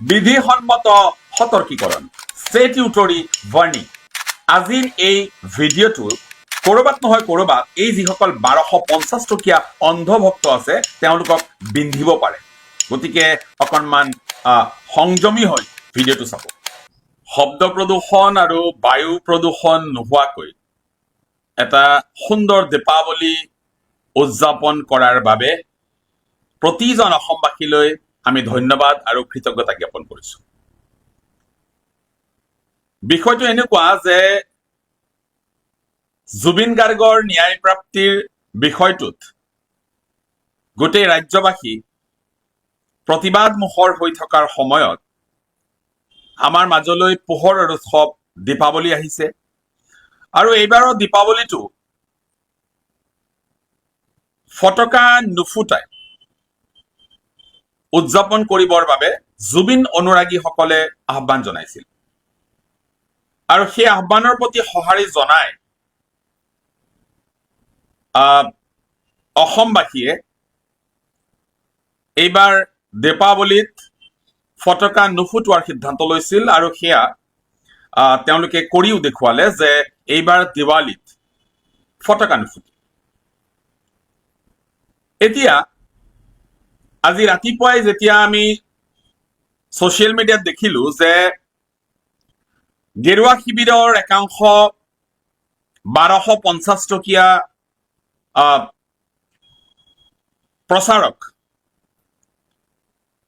বিধিসন্মত সতৰ্কীকৰণ ষ্টেটিউটৰী warning আজিৰ এই ভিডিঅ'টো ক'ৰবাত নহয় ক'ৰবাত এই যিসকল বাৰশ পঞ্চাছ টকীয়া অন্ধভক্ত আছে, তেওঁলোকক বিন্ধিব পাৰে। গতিকে অকণমান সংযমী হৈ ভিডিঅ'টো চাব। শব্দ প্ৰদূষণ আৰু বায়ু প্ৰদূষণ নোহোৱাকৈ এটা সুন্দৰ দীপাৱলী উদযাপন কৰাৰ বাবে প্ৰতিজন অসমবাসীলৈ আমি ধন্যবাদ আৰু কৃতজ্ঞতা জ্ঞাপন কৰিছো। বিষয়টো এনেকুৱা যে জুবিন গাৰ্গৰ ন্যায় প্ৰাপ্তিৰ বিষয়টোত গোটেই ৰাজ্যবাসী প্ৰতিবাদমুখৰ হৈ থকাৰ সময়ত আমাৰ মাজলৈ পোহৰৰ উৎসৱ দীপাৱলী আহিছে আৰু এইবাৰৰ দীপাৱলীটো ফটকা নুফুটাই উদযাপন কৰিবৰ বাবে জুবিন অনুৰাগীসকলে আহ্বান জনাইছিল। আৰু সেই আহ্বানৰ প্ৰতি সঁহাৰি জনাই অসমবাসীয়ে এইবাৰ দীপাৱলীত ফটকা নুফুটোৱাৰ সিদ্ধান্ত লৈছিল আৰু সেয়া তেওঁলোকে কৰিও দেখুৱালে যে এইবাৰ দিৱালীত ফটকা নুফুটে। এতিয়া আজি ৰাতিপুৱাই যেতিয়া আমি ছচিয়েল মিডিয়াত দেখিলো যে গেৰুৱা শিবিৰৰ একাংশ বাৰশ পঞ্চাছ টকীয়া প্ৰচাৰক,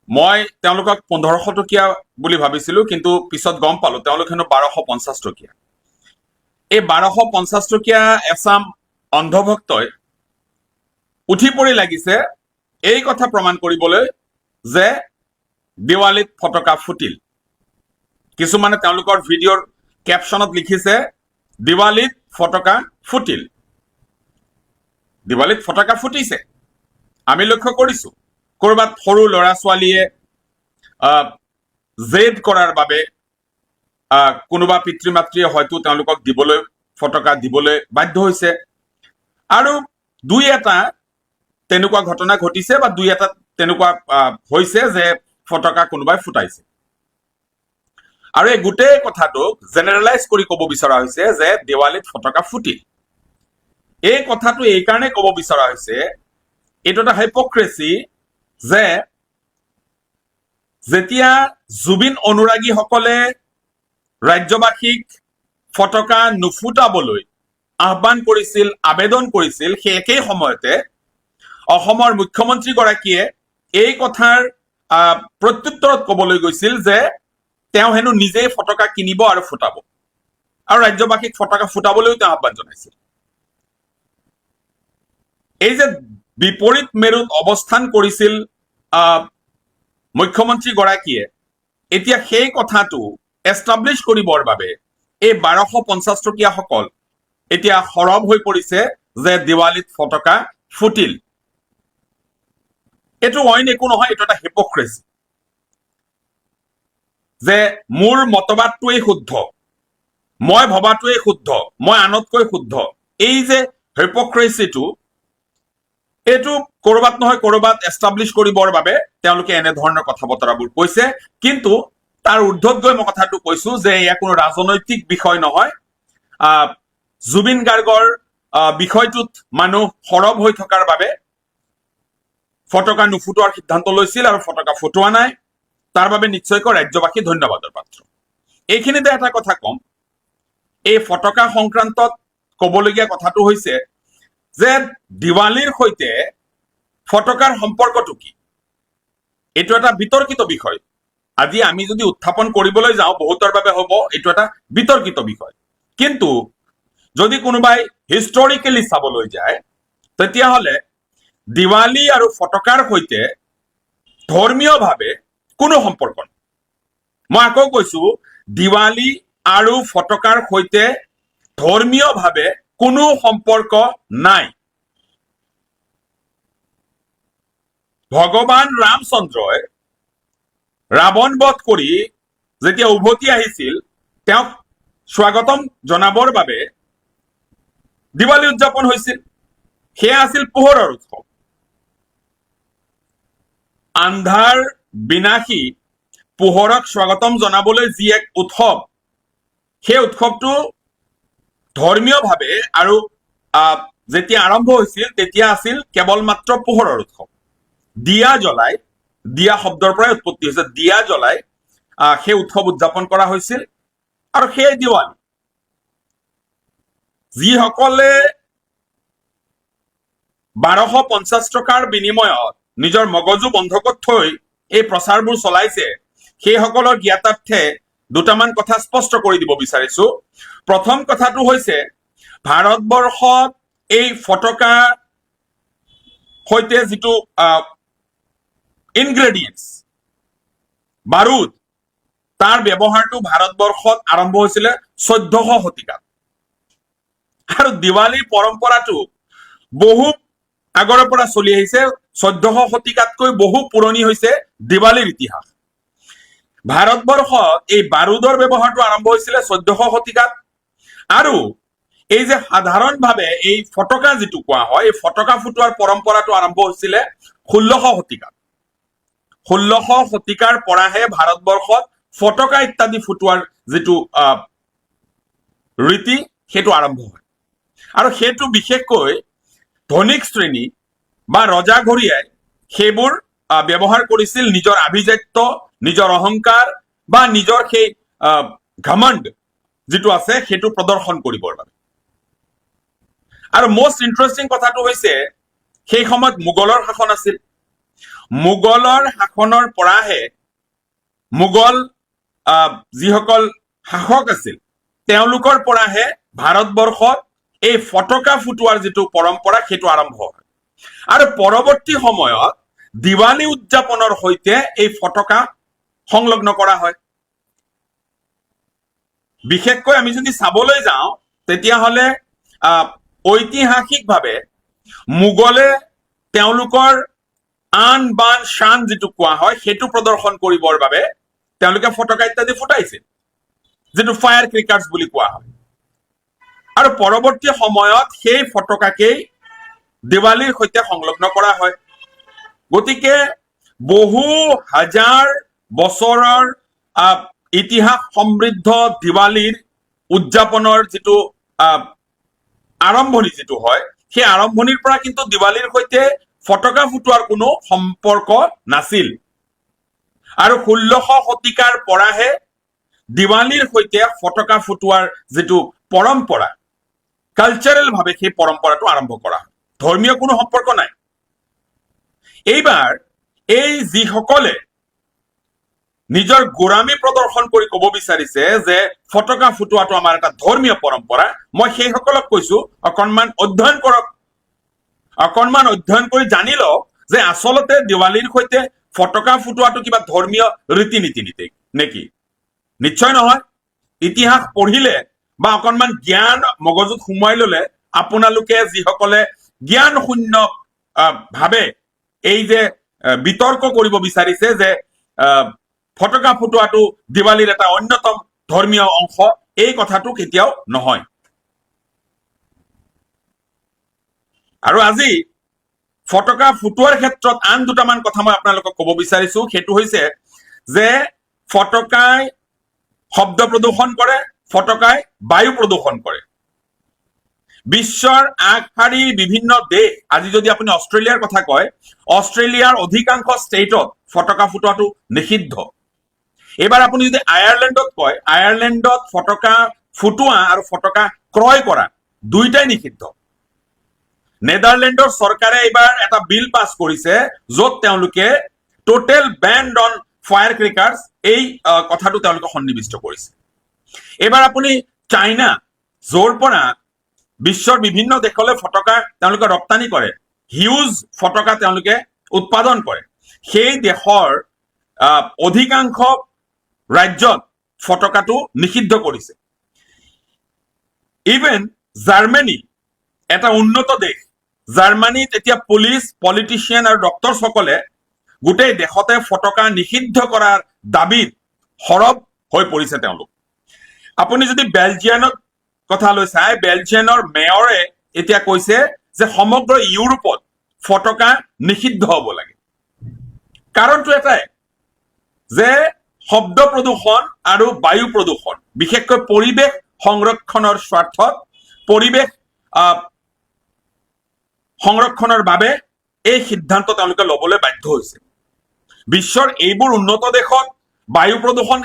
মই তেওঁলোকক পোন্ধৰশ টকীয়া বুলি ভাবিছিলো, কিন্তু পিছত গম পালো তেওঁলোক হেনো বাৰশ পঞ্চাছ টকীয়া। এই বাৰশ পঞ্চাছ টকীয়া এচাম অন্ধভক্তই উঠি পৰি লাগিছে এই কথা প্ৰমাণ কৰিবলৈ যে দেৱালীত ফটকা ফুটিল। কিছুমানে তেওঁলোকৰ ভিডিঅ'ৰ কেপশ্যনত লিখিছে, দিৱালীত ফটকা ফুটিল। দিৱালীত ফটকা ফুটিছে। আমি লক্ষ্য কৰিছো, ক'ৰবাত সৰু ল'ৰা ছোৱালীয়ে জেদ কৰাৰ বাবে কোনোবা পিতৃ মাতৃয়ে হয়তো তেওঁলোকক দিবলৈ, ফটকা দিবলৈ বাধ্য হৈছে। আৰু দুই এটা তেনেকুৱা ঘটনা ঘটিছে বা দুই এটা তেনেকুৱা হৈছে যে ফটকা কোনোবাই ফুটাইছে। আৰু এই গোটেই কথাটোক জেনেৰেলাইজ কৰি ক'ব বিচৰা হৈছে যে দেৱালীত ফটকা ফুটিল। এই কথাটো এই কাৰণে ক'ব বিচৰা হৈছে, এইটো এটা হাইপক্ৰেচি যে যেতিয়া জুবিন অনুৰাগীসকলে ৰাজ্যবাসীক ফটকা নুফুটাবলৈ আহ্বান কৰিছিল, আবেদন কৰিছিল, সেই একেই সময়তে অসমৰ মুখ্যমন্ত্ৰীগৰাকীয়ে এই কথাৰ প্ৰত্যুত্তৰত কবলৈ গৈছিল যে তেওঁ হেনো নিজেই ফটকা কিনিব আৰু ফুটাব। আৰু ৰাজ্যবাসীক ফটকা ফুটাবলৈও তেওঁ আহ্বান জনাইছিল। এই যে বিপৰীত মেৰুত অৱস্থান কৰিছিল মুখ্যমন্ত্ৰীগৰাকীয়ে, এতিয়া সেই কথাটো এষ্টাব্লিছ কৰিবৰ বাবে এই বাৰশ পঞ্চাছ টকীয়াসকল এতিয়া সৰব হৈ পৰিছে যে দিৱালীত ফটকা ফুটিল। এইটো অইন একো নহয়, এইটো এটা হিপক্ৰেচি যে মোৰ মতবাদটোৱেই শুদ্ধ, মই ভবাটোৱেই শুদ্ধ, মই আনতকৈ শুদ্ধ। এই যে হিপক্ৰেচিটো এইটো ক'ৰবাত নহয়, ক'ৰবাত এষ্টাব্লিছ কৰিবৰ বাবে তেওঁলোকে এনেধৰণৰ কথা বতৰাবোৰ কৈছে। কিন্তু তাৰ ঊৰ্ধত গৈ মই কথাটো কৈছো যে এয়া কোনো ৰাজনৈতিক বিষয় নহয়। জুবিন গাৰ্গৰ বিষয়টোত মানুহ সৰব হৈ থকাৰ বাবে ফটকা নুফুটোৱাৰ সিদ্ধান্ত লৈছিল আৰু ফটকা ফুটোৱা নাই। তাৰ বাবে নিশ্চয়কৈ ৰাজ্যবাসী ধন্যবাদৰ পাত্ৰ। এইখিনিতে এটা কথা কম। এই ফটকা সংক্ৰান্তত ক'বলগীয়া কথাটো হৈছে যে দিৱালীৰ সৈতে ফটকাৰ সম্পৰ্কটো কি? এইটো এটা বিতৰ্কিত বিষয়। আজি আমি যদি উত্থাপন কৰিবলৈ যাওঁ, বহুতৰ বাবে হ'ব, এইটো এটা বিতৰ্কিত বিষয়। কিন্তু যদি কোনোবাই হিষ্টৰিকেলি চাবলৈ যায়, তেতিয়াহ'লে দিৱালী আৰু ফটকাৰ সৈতে ধৰ্মীয়ভাৱে কোনো সম্পৰ্ক মই আকৌ কৈছো, দিৱালী আৰু ফটকাৰ সৈতে ধৰ্মীয়ভাৱে কোনো সম্পৰ্ক নাই। ভগৱান ৰামচন্দ্ৰই ৰাৱণ বধ কৰি যেতিয়া উভতি আহিছিল, তেওঁক স্বাগতম জনাবৰ বাবে দিৱালী উদযাপন হৈছিল। সেয়া আছিল পোহৰৰ উৎসৱ। আন্ধাৰ বিনাশী পোহৰক স্বাগতম জনাবলৈ যি এক উৎসৱ, সেই উৎসৱটো ধৰ্মীয়ভাৱে আৰু যেতিয়া আৰম্ভ হৈছিল, তেতিয়া আছিল কেৱল মাত্ৰ পোহৰৰ উৎসৱ। দিয়া জ্বলাই, দিয়া শব্দৰ পৰাই উৎপত্তি হৈছে। দিয়া জ্বলাই সেই উৎসৱ উদযাপন কৰা হৈছিল আৰু সেই দিৱালী। যিসকলে বাৰশ পঞ্চাছ টকাৰ বিনিময়ত নিজৰ মগজু বন্ধকত থৈ এই প্ৰচাৰবোৰ চলাইছে? সেইসকলৰ জ্ঞাতাৰ্থে দুটামান কথা স্পষ্ট কৰি দিব বিচাৰিছো। প্ৰথম কথাটো হৈছে, ভাৰতবৰ্ষত এই ফটকা সৈতে যিটো ইনগ্ৰেডিয়েণ্টছ বাৰুদ, তাৰ ব্যৱহাৰটো ভাৰতবৰ্ষত আৰম্ভ হৈছিলে চৈধ্যশ শতিকাত। আৰু দিৱালীৰ পৰম্পৰাটো বহু আগৰে পৰা চলি আহিছে। চৈধ্যশ শতিকাতকৈ বহু পুৰণি হৈছে দিৱালীৰ ইতিহাস। ভাৰতবৰ্ষত এই বাৰুদৰ ব্যৱহাৰটো আৰম্ভ হৈছিলে চৈধ্যশ শতিকাত। আৰু এই যে সাধাৰণভাৱে এই ফটকা যিটো কোৱা হয়, এই ফটকা ফুটোৱাৰ পৰম্পৰাটো আৰম্ভ হৈছিলে ষোল্লশ শতিকাত। ষোল্লশ শতিকাৰ পৰাহে ভাৰতবৰ্ষত ফটকা ইত্যাদি ফুটোৱাৰ যিটো ৰীতি, সেইটো আৰম্ভ হয়। আৰু সেইটো বিশেষকৈ ধনিক শ্ৰেণী বা ৰজাঘৰীয়াই সেইবোৰ ব্যৱহাৰ কৰিছিল নিজৰ আভিজাত্য, নিজৰ অহংকাৰ বা নিজৰ সেই ঘমণ্ড যিটো আছে সেইটো প্ৰদৰ্শন কৰিবৰ বাবে। আৰু মষ্ট ইণ্টাৰেষ্টিং কথাটো হৈছে, সেই সময়ত মোগলৰ শাসন আছিল। মোগলৰ শাসনৰ পৰাহে মোগল যিসকল শাসক আছিল, তেওঁলোকৰ পৰাহে ভাৰতবৰ্ষত এই ফটকা ফুটোৱাৰ যিটো পৰম্পৰা, সেইটো আৰম্ভ হয়। আৰু পৰৱৰ্তী সময়ত দিৱালী উদযাপনৰ সৈতে এই ফটকা সংলগ্ন কৰা হয়। বিশেষকৈ আমি যদি চাবলৈ যাওঁ, তেতিয়াহ'লে ঐতিহাসিকভাৱে মোগলে তেওঁলোকৰ আন বান শান যিটো কোৱা হয়, সেইটো প্ৰদৰ্শন কৰিবৰ বাবে তেওঁলোকে ফটকা ইত্যাদি ফুটাইছিল, যিটো ফায়াৰ ক্ৰিকাৰ্ছ বুলি কোৱা হয়। আৰু পৰৱৰ্তী সময়ত সেই ফটকাকেই দিৱালীৰ সৈতে সংলগ্ন কৰা হয়। গতিকে বহু হাজাৰ বছৰৰ ইতিহাস সমৃদ্ধ দিৱালীৰ উদযাপনৰ যিটো আৰম্ভণি যিটো হয়, সেই আৰম্ভণিৰ পৰা কিন্তু দিৱালীৰ সৈতে ফটকা ফুটোৱাৰ কোনো সম্পৰ্ক নাছিল। আৰু ষোল্লশ শতিকাৰ পৰাহে দিৱালীৰ সৈতে ফটকা ফুটোৱাৰ যিটো পৰম্পৰা কালচাৰেল ভাৱে সেই পৰম্পৰাটো আৰম্ভ কৰা হয়। ধৰ্মীয় কোনো সম্পৰ্ক নাই। এইবাৰ এই যিসকলে নিজৰ গোৰামী প্ৰদৰ্শন কৰি ক'ব বিচাৰিছে যে ফটকা ফুটোৱাটো আমাৰ এটা ধৰ্মীয় পৰম্পৰা, মই সেইসকলক কৈছো, অকণমান অধ্যয়ন কৰক। অকণমান অধ্যয়ন কৰি জানি লওক যে আচলতে দিৱালীৰ সৈতে ফটকা ফুটোৱাটো কিবা ধৰ্মীয় ৰীতি নীতি নীতি, নেকি? নিশ্চয় নহয়। ইতিহাস পঢ়িলে বা অকণমান জ্ঞান মগজুত সোমোৱাই ললে আপোনালোকে যিসকলে জ্ঞান শূন্য ভাৱে এই যে আহ, বিতৰ্ক কৰিব বিচাৰিছে যে ফটকা ফুটোৱাটো দিৱালীৰ এটা অন্যতম ধৰ্মীয় অংশ এই কথাটো কেতিয়াও নহয়। আৰু আজি ফটকা ফুটোৱাৰ ক্ষেত্ৰত আন দুটামান কথা মই আপোনালোকক ক'ব বিচাৰিছো। সেইটো হৈছে যে ফটকাই শব্দ প্ৰদূষণ কৰে ফটকাই বায়ু প্ৰদূষণ কৰে। বিশ্বৰ আগশাৰীৰ বিভিন্ন দেশ, আজি যদি আপুনি অষ্ট্ৰেলিয়াৰ কথা কয়, অষ্ট্ৰেলিয়াৰ অধিকাংশ ষ্টেটত ফটকা ফুটোৱাটো নিষিদ্ধ। এইবাৰ আপুনি যদি আয়াৰলেণ্ডত কয়, আয়াৰলেণ্ডত ফটকা ফুটোৱা আৰু ফটকা ক্ৰয় কৰা, দুইটাই নিষিদ্ধ। নেদাৰলেণ্ডৰ চৰকাৰে এইবাৰ এটা বিল পাছ কৰিছে, য'ত তেওঁলোকে total ban on fire crackers এই কথাটো তেওঁলোকে সন্নিৱিষ্ট কৰিছে। এইবাৰ আপুনি চাইনা, য'ৰ পৰা বিশ্বৰ বিভিন্ন দেশলৈ ফটকা তেওঁলোকে ৰপ্তানি কৰে। হিউজ ফটকা তেওঁলোকে উৎপাদন কৰে। সেই দেশৰ অধিকাংশ ৰাজ্যত ফটকাটো নিষিদ্ধ কৰিছে। ইভেন জাৰ্মানী এটা উন্নত দেশ জাৰ্মানীত এতিয়া পুলিচ পলিটিচিয়ান আৰু ডক্টৰসকলে গোটেই দেশতে ফটকা নিষিদ্ধ কৰাৰ দাবীত সৰব হৈ পৰিছে তেওঁলোক। আপুনি যদি বেলজিয়ানত কথালৈ চাই বেলজিয়ানৰ মেয়ৰে এতিয়া কৈছে যে সমগ্ৰ ইউৰোপত ফটকা নিষিদ্ধ হ'ব লাগে। কাৰণটো এটাই যে শব্দ প্ৰদূষণ আৰু বায়ু প্ৰদূষণ, বিশেষকৈ পৰিৱেশ সংৰক্ষণৰ স্বাৰ্থত, পৰিৱেশ সংৰক্ষণৰ বাবে এই সিদ্ধান্ত তেওঁলোকে ল'বলৈ বাধ্য হৈছে। বিশ্বৰ এইবোৰ উন্নত দেশত বায়ু প্ৰদূষণ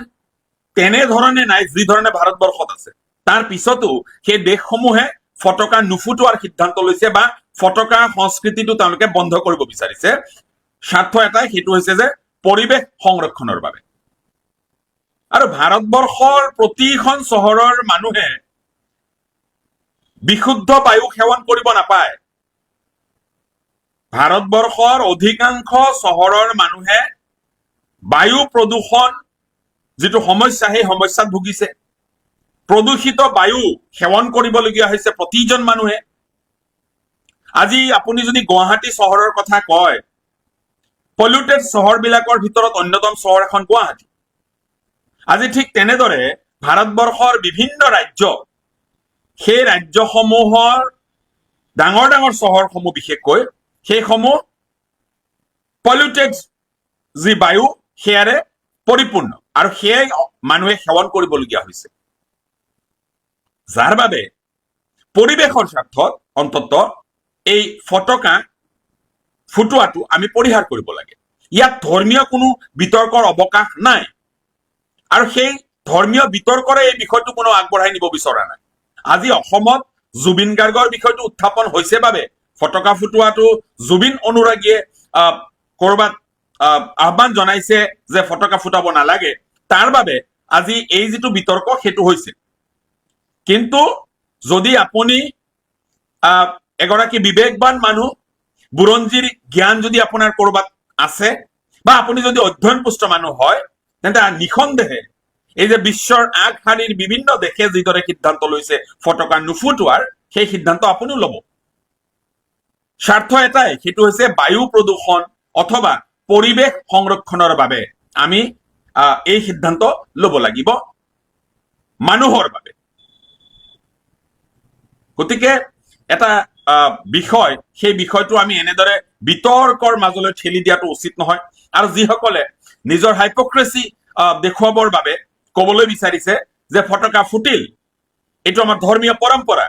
তেনেধৰণে নাই যি ধৰণে ভাৰতবৰ্ষত আছে। তাৰ পিছতো সেই দেশসমূহে ফটকা নুফুটোৱাৰ সিদ্ধান্ত লৈছে বা ফটকা সংস্কৃতিটো তেওঁলোকে বন্ধ কৰিব বিচাৰিছে। স্বাৰ্থ এটাই সেইটো হৈছে যে পৰিৱেশ সংৰক্ষণৰ বাবে। আৰু ভাৰতবৰ্ষৰ প্ৰতিখন চহৰৰ মানুহে বিশুদ্ধ বায়ু সেৱন কৰিব নাপায়। ভাৰতবৰ্ষৰ অধিকাংশ চহৰৰ মানুহে বায়ু প্ৰদূষণ যিটো সমস্যা, সেই সমস্যাত ভুগিছে। প্ৰদূষিত বায়ু সেৱন কৰিবলগীয়া হৈছে প্ৰতিজন মানুহে। আজি আপুনি যদি গুৱাহাটী চহৰৰ কথা কয় পলিউটেড চহৰবিলাকৰ ভিতৰত অন্যতম চহৰ এখন গুৱাহাটী। আজি ঠিক তেনেদৰে ভাৰতবৰ্ষৰ বিভিন্ন ৰাজ্য, সেই ৰাজ্যসমূহৰ ডাঙৰ ডাঙৰ চহৰসমূহ বিশেষকৈ, সেইসমূহ পলিউটেড যি বায়ু, সেয়াৰে পৰিপূৰ্ণ। আৰু সেয়াই মানুহে সেৱন কৰিবলগীয়া হৈছে। যাৰ বাবে পৰিৱেশৰ স্বাৰ্থত অন্তত এই ফটকা ফুটোৱাটো আমি পৰিহাৰ কৰিব লাগে। ইয়াত ধৰ্মীয় কোনো বিতৰ্কৰ অৱকাশ নাই। আৰু সেই ধৰ্মীয় বিতৰ্কৰে এই বিষয়টো কোনো আগবঢ়াই নিব বিচৰা নাই। আজি অসমত জুবিন গাৰ্গৰ বিষয়টো উত্থাপন হৈছে বাবে ফটকা ফুটোৱাটো জুবিন অনুৰাগীয়ে কৰবাত আহ, আহ্বান জনাইছে যে ফটকা ফুটাব নালাগে। তাৰ বাবে আজি এই যিটো বিতৰ্ক সেইটো হৈছে। কিন্তু যদি আপুনি এগৰাকী বিবেকবান মানুহ, বুৰঞ্জীৰ জ্ঞান যদি আপোনাৰ কৰবাত আছে, বা আপুনি যদি অধ্যয়নপুষ্ট মানুহ হয় নিঃসন্দেহে এই যে বিশ্বৰ আগশাৰীৰ বিভিন্ন দেশে যিদৰে সিদ্ধান্ত লৈছে ফটকা নুফুটোৱাৰ, সেই সিদ্ধান্ত আপুনিও ল'ব। স্বাৰ্থ এটাই, সেইটো হৈছে বায়ু প্ৰদূষণ অথবা পৰিৱেশ সংৰক্ষণৰ বাবে আমি এই সিদ্ধান্ত ল'ব লাগিব। মানুহৰ বাবে। গতিকে এটা বিষয়, সেই বিষয়টো আমি এনেদৰে বিতৰ্কৰ মাজলৈ ঠেলি দিয়াটো উচিত নহয়। আৰু যিসকলে নিজৰ হাইপক্ৰেচি দেখুৱাবৰ বাবে কবলৈ বিচাৰিছে যে ফটকা ফুটিল, এইটো আমাৰ ধৰ্মীয় পৰম্পৰা।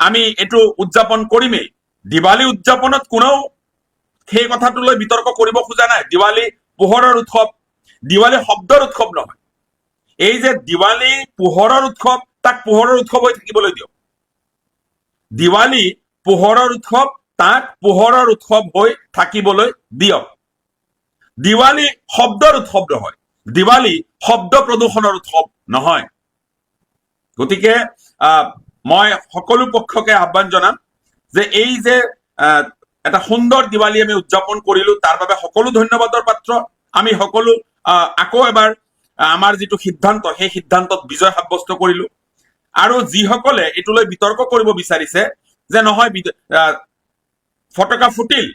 আমি এইটো উদযাপন কৰিমেই। দিৱালী উদযাপনত কোনেও সেই কথাটো লৈ বিতৰ্ক কৰিব খোজা নাই। দিৱালী পোহৰৰ উৎসৱ, দিৱালী শব্দৰ উৎসৱ নহয়। এই যে দিৱালী পোহৰৰ উৎসৱ, তাক পোহৰৰ উৎসৱ হৈ থাকিবলৈ দিয়ক। দিৱালী পোহৰৰ উৎসৱ, তাক পোহৰৰ উৎসৱ হৈ থাকিবলৈ দিয়ক। দিৱালী শব্দৰ উৎসৱ নহয়। দিৱালী শব্দ প্ৰদূষণৰ উৎসৱ নহয়। গতিকে মই সকলো পক্ষকে আহ্বান জনাম যে এই যে এটা সুন্দৰ দিৱালী আমি উদযাপন কৰিলো, তাৰ বাবে সকলো ধন্যবাদৰ পাত্ৰ। আমি সকলো আকৌ এবাৰ আমাৰ যিটো সিদ্ধান্ত, সেই সিদ্ধান্তত বিজয় সাব্যস্ত কৰিলো। আৰু যিসকলে এইটো লৈ বিতৰ্ক কৰিব বিচাৰিছে, যে নহয় ফটকা ফুটিল।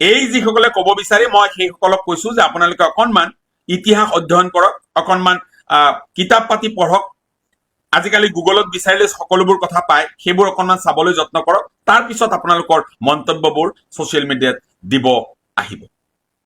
এই যিসকলে ক'ব বিচাৰে, মই সেইসকলক কৈছো যে আপোনালোকে অকণমান ইতিহাস অধ্যয়ন কৰক, অকণমান কিতাপ পাতি পঢ়ক। আজিকালি গুগলত বিচাৰিলে সকলোবোৰ কথা পায়, সেইবোৰ অকণমান চাবলৈ যত্ন কৰক। তাৰ পিছত আপোনালোকৰ মন্তব্যবোৰ ছচিয়েল মিডিয়াত দিব আহিব।